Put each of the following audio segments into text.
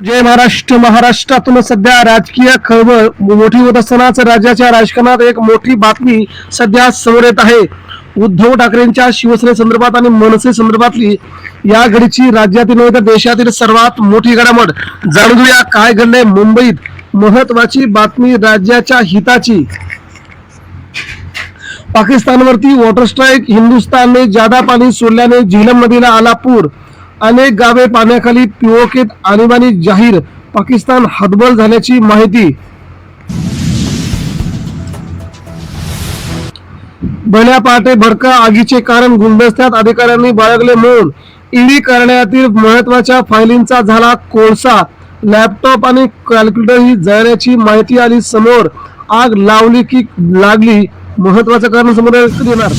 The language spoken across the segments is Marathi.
जय महाराष्ट्र. महाराष्ट्रातून सध्या राजकीय खळबळ मोठी होत असतानाच राज्याच्या राजकारणात एक मोठी बातमी सध्या समोर येत आहे. उद्धव ठाकरेंच्या शिवसेनेसंदर्भात आणि मनसे संदर्भातली या घडीची राज्यातील नव्हे तर देशातील सर्वात मोठी घडामोड. जाणून घेऊया काय घडलंय मुंबईत. महत्वाची बातमी राज्याच्या हिताची. पाकिस्तानवरती वॉटर स्ट्राईक हिंदुस्थानने जादा पाणी सोडल्याने झेलम नदीला आला पूर अनेक गावे पाण्याखाली पिओकेत आणीबाणी जाहीर. पाकिस्तान हतबल झाल्याची माहिती. भल्या पहाटे भडका आगीचे कारण गुलदस्त्यात अधिकाऱ्यांनी बाळगले मौन ईडी करण्यातील महत्त्वाच्या फायलींचा झाला कोळसा. लॅपटॉप आणि कॅल्क्युलेटर ही जळण्याची माहिती आली समोर. आग लावली की लागली महत्वाचं कारण समोर येणार.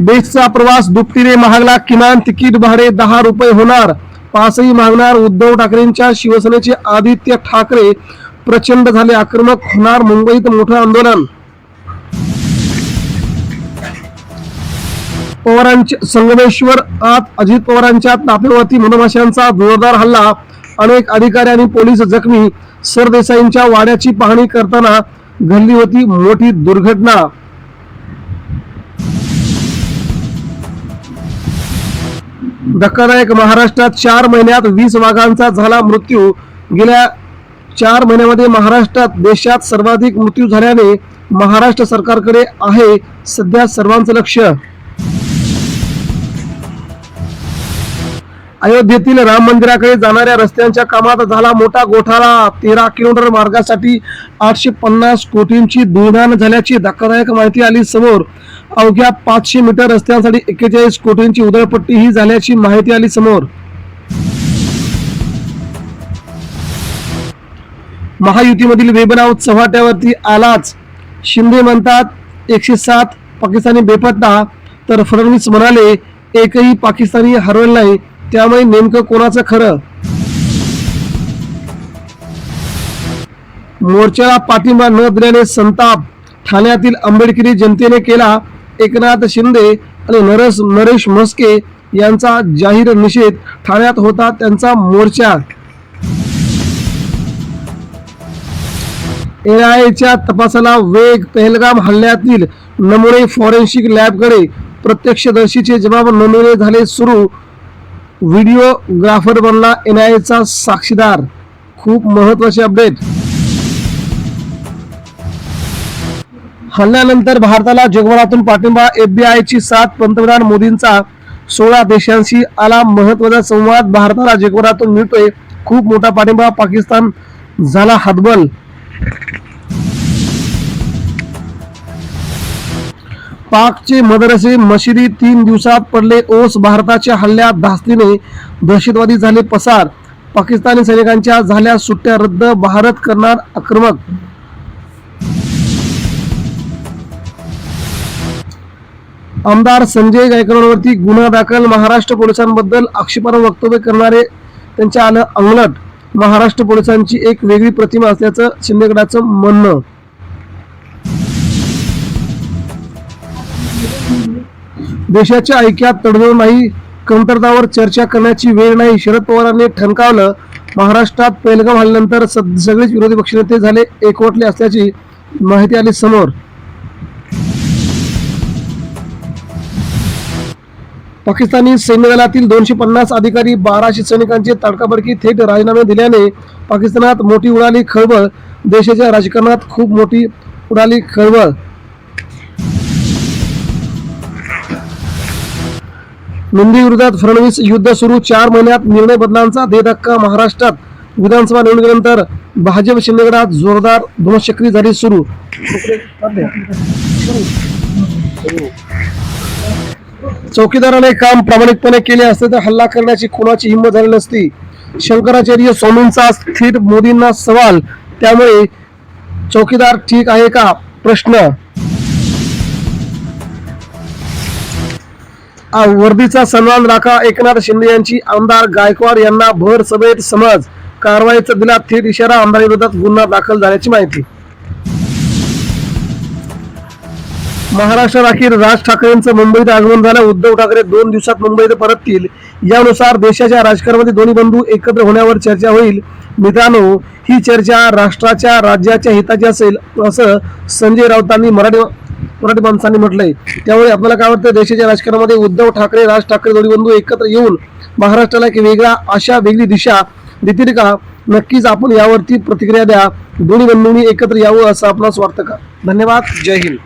बेस्टचा प्रवास दुपटीने महागला किमान तिकीट भाडे दहा रुपये होणार. पासही मागणार उद्धव ठाकरेंच्या शिवसेनेचे आदित्य ठाकरे. प्रचंड झाले आक्रमक होणार मुंबईत मोठं आंदोलन. पवारांच्या संगमेश्वर आत अजित पवारांच्या तापेवरती मधमाशांचा जोरदार हल्ला. अनेक अधिकारी आणि पोलीस जखमी. सरदेसाईंच्या वाड्याची पाहणी करताना घडली होती मोठी दुर्घटना. धक्कादायक महाराष्ट्रात चार महिन्यात वीस वाघांचा झाला मृत्यू. गेल्या चार महिन्यामध्ये महाराष्ट्रात देशात सर्वाधिक मृत्यू झाल्याने महाराष्ट्र सरकारकडे आहे सध्या सर्वांचं लक्ष. अयोध्येतील राम मंदिराकडे जाणाऱ्या रस्त्यांच्या कामात झाला मोठा गोठाळा तेरा किलोमीटर मार्गासाठी आठशे पन्नास कोटींची दुधान झाल्याची धक्कादायक माहिती आली समोर. अवघ्या पाचशे मीटर रस्त्यांसाठी एक्केचाळीस कोटींची उधळपट्टी ही झाल्याची माहिती आली समोर. महायुतीमधील वेबनाव चव्हाट्यावरती आलाच. शिंदे म्हणतात एकशे सात पाकिस्तानी बेपत्ता. तर फडणवीस म्हणाले एकही पाकिस्तानी हरवलं नाही. त्यामुळे नेमकं कोणाचं खरं? मोर्चाला पाठिंबा न दिल्याने संताप ठाण्यातील आंबेडकरी जनतेने केला एकनाथ शिंदे आणि नरेश नरेश म्हस्के यांचा जाहीर निषेध. ठाण्यात होता त्यांचा मोर्चा. एनआयएच्या तपासाला वेग पहलगाम हल्ल्यातील नमुने फॉरेन्सिक लॅबकडे प्रत्यक्षदर्शीचे जबाब नमुने झाले सुरू व्हिडिओग्राफर बनला एन एनआयचा साक्षीदार. खूप महत्त्वाचे अपडेट. हल्ल्यानंतर भारताला जगभरातून पाठिंबा एफबीआयची साथ पंतप्रधान मोदींचा सोळा देशांशी आला महत्त्वाचा संवाद. भारताला जगभरातून मिळतोय खूप मोठा पाठिंबा. पाकिस्तान झाला हतबल. पाकचे मदरसे मशिदी तीन दिवसात पडले. ओस भारताच्या हल्ल्यात धास्तीने दहशतवादी झाले पसार. पाकिस्तानी सैनिकांच्या झाल्या सुट्ट्या रद्द भारत करणार आक्रमक. आमदार संजय गायकवाडवरती गुन्हा दाखल. महाराष्ट्र पोलिसांबद्दल आक्षेपार्ह वक्तव्य करणारे त्यांच्या आलं अंगलट. महाराष्ट्र पोलिसांची एक वेगळी प्रतिमा असल्याचं शिंदेगडाचं म्हणणं. देशाच्या ऐक्यात तडजोड नाही कमतरतावर चर्चा करण्याची वेळ नाही. शरद पवारांनी ठणकावलं महाराष्ट्रात पेलगाम हल्ल्यानंतर सगळेच विरोधी पक्षनेते झाले एकवटले असल्याची माहिती आली समोर. पाकिस्तानी सैन्य दलातील दोनशे पन्नास अधिकारी बाराशे सैनिकांचे तडकाबडकी थेट राजीनामे दिल्याने पाकिस्तानात मोठी उडाली खळबळ देशाच्या राजकारणात खूप मोठी उडाली खळबळ. नंदी विरोधात फडणवीस युद्ध सुरू. चार महिन्यात निर्णय बदलांचा दे धक्का महाराष्ट्रात. विधानसभा निवडणुकीनंतर भाजप शिंदेगडात जोरदार धुमशक्री झाली सुरू. चौकीदाराने काम प्रामाणिकपणे केले असते तर हल्ला करण्याची कोणाची हिंमत झाली नसती. शंकराचार्य स्वामींचा थेट मोदींना सवाल. त्यामुळे चौकीदार ठीक आहे का? प्रश्न. वर्दीचा सन्मान राखा एकनाथ शिंदे यांची. आमदार गायकवाड यांना भर सभेत समज कारवाईचा दिला थेट इशारा. आमदाराविरोधात गुन्हा दाखल झाल्याची माहिती. महाराष्ट्र अखेर राज ठाकरेंचं मुंबईत आगमन झालं. उद्धव ठाकरे दोन दिवसात मुंबईत परततील. यानुसार देशाच्या राजकारणामध्ये दोन्ही बंधू एकत्र होण्यावर चर्चा होईल. मित्रांनो ही चर्चा राष्ट्राच्या राज्याच्या हिताची असेल असं संजय राऊतांनी मराठी मराठी माणसांनी म्हटलंय. त्यामुळे आपल्याला काय वाटतं देशाच्या राजकारणामध्ये उद्धव ठाकरे राज ठाकरे दोन्ही बंधू एकत्र येऊन महाराष्ट्राला एक वेगळा अशा वेगळी दिशा देतील का? नक्कीच आपण यावरती प्रतिक्रिया द्या. दोन्ही बंधूंनी एकत्र यावं असं आपणास वाटतं का? धन्यवाद. जय हिंद.